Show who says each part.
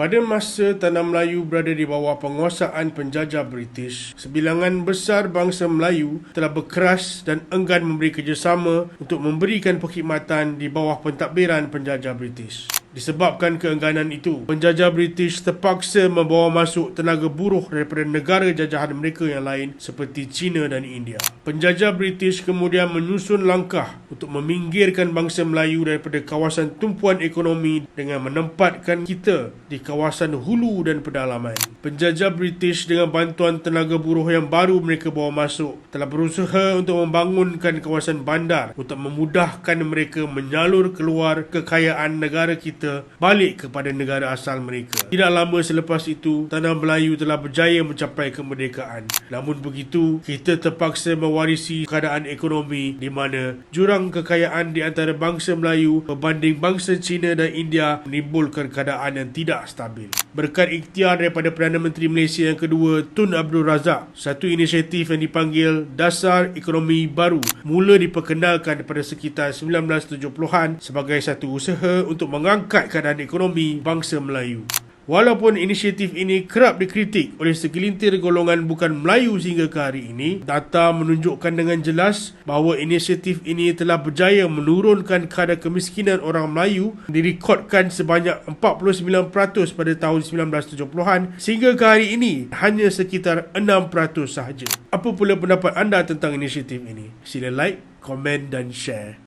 Speaker 1: Pada masa Tanah Melayu berada di bawah penguasaan penjajah British, sebilangan besar bangsa Melayu telah berkeras dan enggan memberi kerjasama untuk memberikan perkhidmatan di bawah pentadbiran penjajah British. Disebabkan keengganan itu, penjajah British terpaksa membawa masuk tenaga buruh daripada negara jajahan mereka yang lain seperti China dan India. Penjajah British kemudian menyusun langkah untuk meminggirkan bangsa Melayu daripada kawasan tumpuan ekonomi dengan menempatkan kita di kawasan hulu dan pedalaman. Penjajah British dengan bantuan tenaga buruh yang baru mereka bawa masuk telah berusaha untuk membangunkan kawasan bandar untuk memudahkan mereka menyalur keluar kekayaan negara kita kita balik kepada negara asal mereka. Tidak lama selepas itu, Tanah Melayu telah berjaya mencapai kemerdekaan. Namun begitu, kita terpaksa mewarisi keadaan ekonomi di mana jurang kekayaan di antara bangsa Melayu berbanding bangsa Cina dan India menimbulkan keadaan yang tidak stabil. Berkat ikhtiar daripada Perdana Menteri Malaysia yang kedua, Tun Abdul Razak, satu inisiatif yang dipanggil Dasar Ekonomi Baru mula diperkenalkan pada sekitar 1970-an sebagai satu usaha untuk mengangkat mengangkat keadaan ekonomi bangsa Melayu. Walaupun inisiatif ini kerap dikritik oleh segelintir golongan bukan Melayu sehingga ke hari ini, data menunjukkan dengan jelas bahawa inisiatif ini telah berjaya menurunkan kadar kemiskinan orang Melayu direkodkan sebanyak 49% pada tahun 1970-an sehingga ke hari ini hanya sekitar 6% sahaja. Apa pula pendapat anda tentang inisiatif ini? Sila like, komen dan share.